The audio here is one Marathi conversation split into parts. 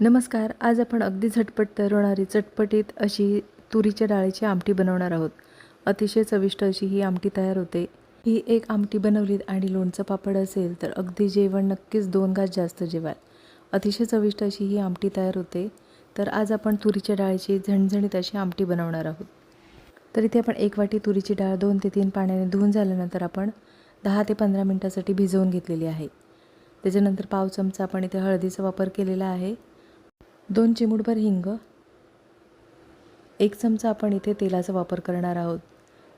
नमस्कार आज आपण अगदी झटपट तरवणारी चटपटीत अशी तुरीच्या डाळीची आमटी बनवणार आहोत. अतिशय चविष्ट अशी ही आमटी तयार होते. ही एक आमटी बनवलीत आणि लोणचं पापड असेल तर अगदी जेवण नक्कीच दोन घास जास्त जेवाल. अतिशय चविष्ट अशी ही आमटी तयार होते. तर आज आपण तुरीच्या डाळीची झणझणीत अशी आमटी बनवणार आहोत. तर इथे आपण एक वाटी तुरीची डाळ दोन ते तीन पाण्याने धुवून झाल्यानंतर आपण दहा ते पंधरा मिनटासाठी भिजवून घेतलेली आहे. त्याच्यानंतर पाव चमचा आपण इथे हळदीचा वापर केलेला आहे. दोन चिमूटभर हिंग एक चमचा आपण इथे तेलाचा वापर करणार आहोत.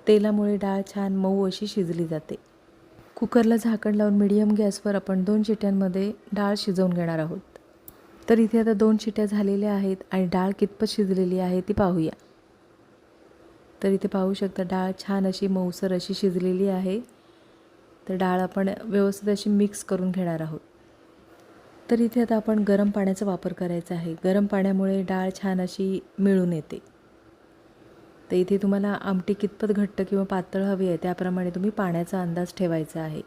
तेलामुळे डाळ छान मऊ अशी शिजली जाते. कुकरला झाकण लावून मिडियम गॅसवर आपण दोन शिट्यांमध्ये डाळ शिजवून घेणार आहोत. तर इथे आता दोन शिट्या झालेल्या आहेत आणि डाळ कितपत शिजलेली आहे ती पाहूया. तर इथे पाहू शकता डाळ छान अशी मऊसर अशी शिजलेली आहे. तर डाळ आपण व्यवस्थित अशी मिक्स करून घेणार आहोत. तर इथे आता आपण गरम पाण्याचा वापर करायचा आहे. गरम पाण्यामुळे डाळ छान अशी मिळून येते. तर इथे तुम्हाला आमटी कितपत घट्ट किंवा पातळ हवी आहे त्याप्रमाणे तुम्ही पाण्याचा अंदाज ठेवायचा आहे.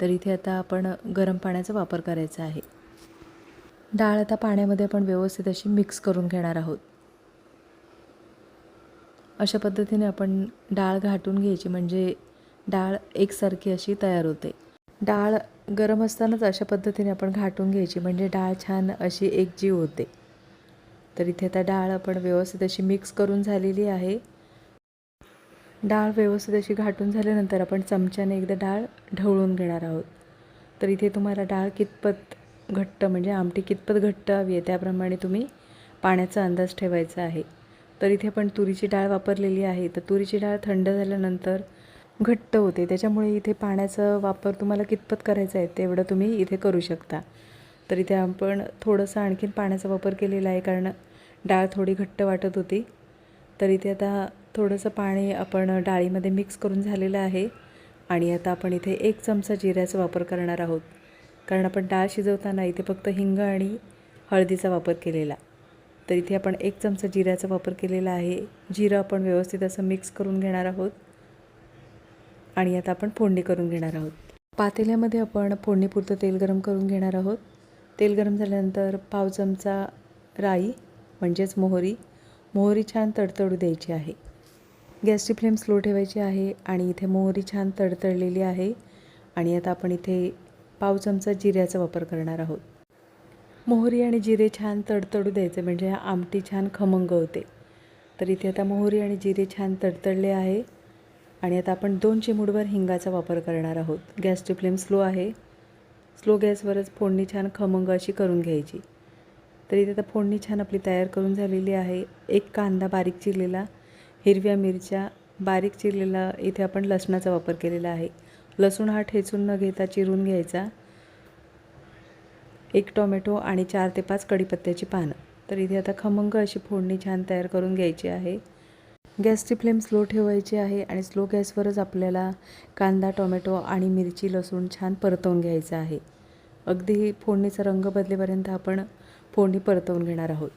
तर इथे आता आपण गरम पाण्याचा वापर करायचा आहे. डाळ आता पाण्यामध्ये आपण व्यवस्थित अशी मिक्स करून घेणार आहोत. अशा पद्धतीने आपण डाळ घाटून घ्यायची म्हणजे डाळ एकसारखी अशी तयार होते. डाळ गरम असतानाच अशा पद्धतीने आपण घाटून घ्यायची. म्हणजे डाळ छान अशी एकजीव होते. तर इथे आता डाळ आपण व्यवस्थित अशी मिक्स करून झालेली आहे. डाळ व्यवस्थित अशी घाटून झाल्यानंतर आपण चमच्याने एकदा डाळ ढवळून घेणार आहोत. तर इथे तुम्हाला डाळ कितपत घट्ट म्हणजे आमटी कितपत घट्ट हवी आहे त्याप्रमाणे तुम्ही पाण्याचा अंदाज ठेवायचा आहे. तर इथे आपण तुरीची डाळ वापरलेली आहे. तर तुरीची डाळ थंड झाल्यानंतर घट्ट होते. त्याच्यामुळे इथे पाण्याचा वापर तुम्हाला कितपत करायचा आहे तेवढं तुम्ही इथे करू शकता. तर इथे आपण थोडंसं आणखीन पाण्याचा वापर केलेला आहे कारण डाळ थोडी घट्ट वाटत होती. तर इथे आता थोडंसं पाणी आपण डाळीमध्ये मिक्स करून झालेलं आहे आणि आता आपण इथे एक चमचा जिऱ्याचा वापर करणार आहोत. कारण आपण डाळ शिजवताना इथे फक्त हिंग आणि हळदीचा वापर केलेला. तर इथे आपण एक चमचा जिऱ्याचा वापर केलेला आहे. जिरं आपण व्यवस्थित असं मिक्स करून घेणार आहोत. आणि आता आपण फोडणी करून घेणार आहोत. पातेल्यामध्ये आपण फोडणीपुरतं तेल गरम करून घेणार आहोत. तेल गरम झाल्यानंतर पाव चमचा राई म्हणजेच मोहरी. मोहरी छान तडतडू द्यायची आहे. गॅसची फ्लेम स्लो ठेवायची आहे आणि इथे मोहरी छान तडतडलेली आहे. आणि आता आपण इथे पाव चमचा जिऱ्याचा वापर करणार आहोत. मोहरी आणि जिरे छान तडतडू द्यायचे म्हणजे आमटी छान खमंग होते. तर इथे आता मोहरी आणि जिरे छान तडतडले आहे. आणि आता आपण दोन चिमूडभर हिंगाचा वापर करणार आहोत. गॅसची फ्लेम स्लो आहे. स्लो गॅसवरच फोडणी छान खमंग अशी करून घ्यायची. तर इथे आता फोडणी छान आपली तयार करून झालेली आहे. एक कांदा बारीक चिरलेला हिरव्या मिरच्या बारीक चिरलेला इथे आपण लसणाचा वापर केलेला आहे. लसूण हा ठेचून न घेता चिरून घ्यायचा. एक टोमॅटो आणि चार ते पाच कढीपत्त्याची पानं. तर इथे आता खमंग अशी फोडणी छान तयार करून घ्यायची आहे. गॅसची फ्लेम स्लो ठेवायची आहे आणि स्लो गॅसवरच आपल्याला कांदा टोमॅटो आणि मिरची लसूण छान परतवून घ्यायचं आहे. अगदी फोडणीचा रंग बदलेपर्यंत आपण फोडणी परतवून घेणार आहोत.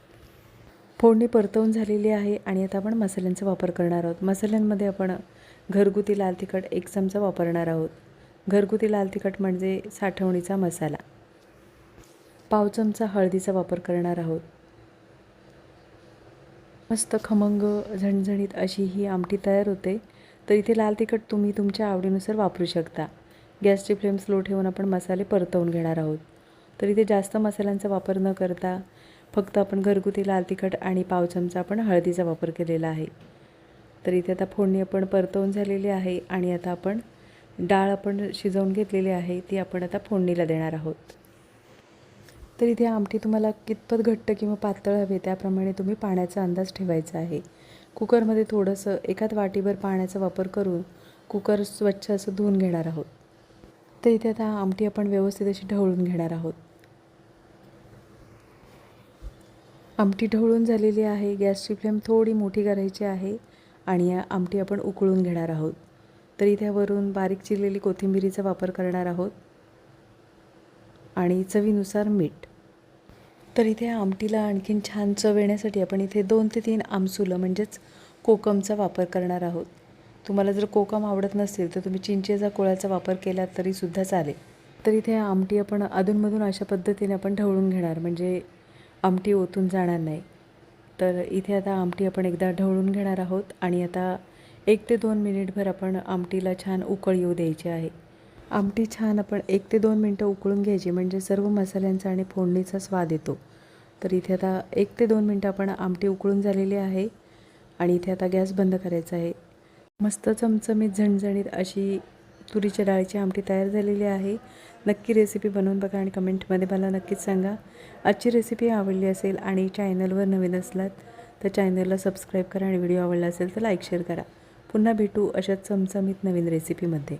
फोडणी परतवून झालेली आहे आणि आता आपण मसाल्यांचा वापर करणार आहोत. मसाल्यांमध्ये आपण घरगुती लाल तिखट एक चमचा वापरणार आहोत. घरगुती लाल तिखट म्हणजे साठवणीचा मसाला. पाव चमचा हळदीचा वापर करणार आहोत. मस्त खमंग झणझणीत अशी ही आमटी तयार होते. तर इथे लाल तिखट तुम्ही तुमच्या आवडीनुसार वापरू शकता. गॅसची फ्लेम स्लो ठेवून आपण मसाले परतवून घेणार आहोत. तर इथे जास्त मसाल्यांचा वापर न करता फक्त आपण घरगुती लाल तिखट आणि पाव चमचा आपण हळदीचा वापर केलेला आहे. तर इथे आता फोडणी आपण परतवून झालेली आहे आणि आता आपण डाळ आपण शिजवून घेतलेली आहे ती आपण आता फोडणीला देणार आहोत. तर इथे आमटी तुम्हाला कितपत घट्ट किंवा पातळ हवे त्याप्रमाणे तुम्ही पाण्याचा अंदाज ठेवायचा आहे. कुकरमध्ये थोडंसं एकाच वाटीभर पाण्याचा वापर करून कुकर स्वच्छ असं धुवून घेणार आहोत. तर इथे आता आमटी आपण व्यवस्थित अशी ढवळून घेणार आहोत. आमटी ढवळून झालेली आहे गॅसची फ्लेम थोडी मोठी करायची आहे आणि या आमटी आपण उकळून घेणार आहोत. तर इथे वरून बारीक चिरलेली कोथिंबिरीचा वापर करणार आहोत. आणि चवीनुसार मीठ. तर इथे आमटीला आणखीन छान चव येण्यासाठी आपण इथे दोन ते तीन आमसुलं म्हणजेच कोकमचा वापर करणार आहोत. तुम्हाला जर कोकम आवडत नसेल तर तुम्ही चिंचेचा कोळ्याचा वापर केला तरीसुद्धा चालेल. तर इथे आमटी आपण अधूनमधून अशा पद्धतीने आपण ढवळून घेणार म्हणजे आमटी ओतून जाणार नाही. तर इथे आता आमटी आपण एकदा ढवळून घेणार आहोत आणि आता एक ते दोन मिनिटभर आपण आमटीला छान उकळ येऊ द्यायची आहे. आमटी छान आपण एक ते दोन मिनटं उकळून घ्यायची म्हणजे सर्व मसाल्यांचा आणि फोडणीचा स्वाद येतो. तर इथे आता एक ते दोन मिनटं आपण आमटी उकळून झालेली आहे आणि इथे आता गॅस बंद करायचा आहे. मस्त चमचमीत झणझणीत अशी तुरीच्या डाळीची आमटी तयार झालेली आहे. नक्की रेसिपी बनवून बघा आणि कमेंटमध्ये मला नक्कीच सांगा. आजची रेसिपी आवडली असेल आणि चॅनलवर नवीन असलात तर चॅनलला सबस्क्राईब करा आणि व्हिडिओ आवडला असेल तर लाईक शेअर करा. पुन्हा भेटू अशाच चमचमीत नवीन रेसिपीमध्ये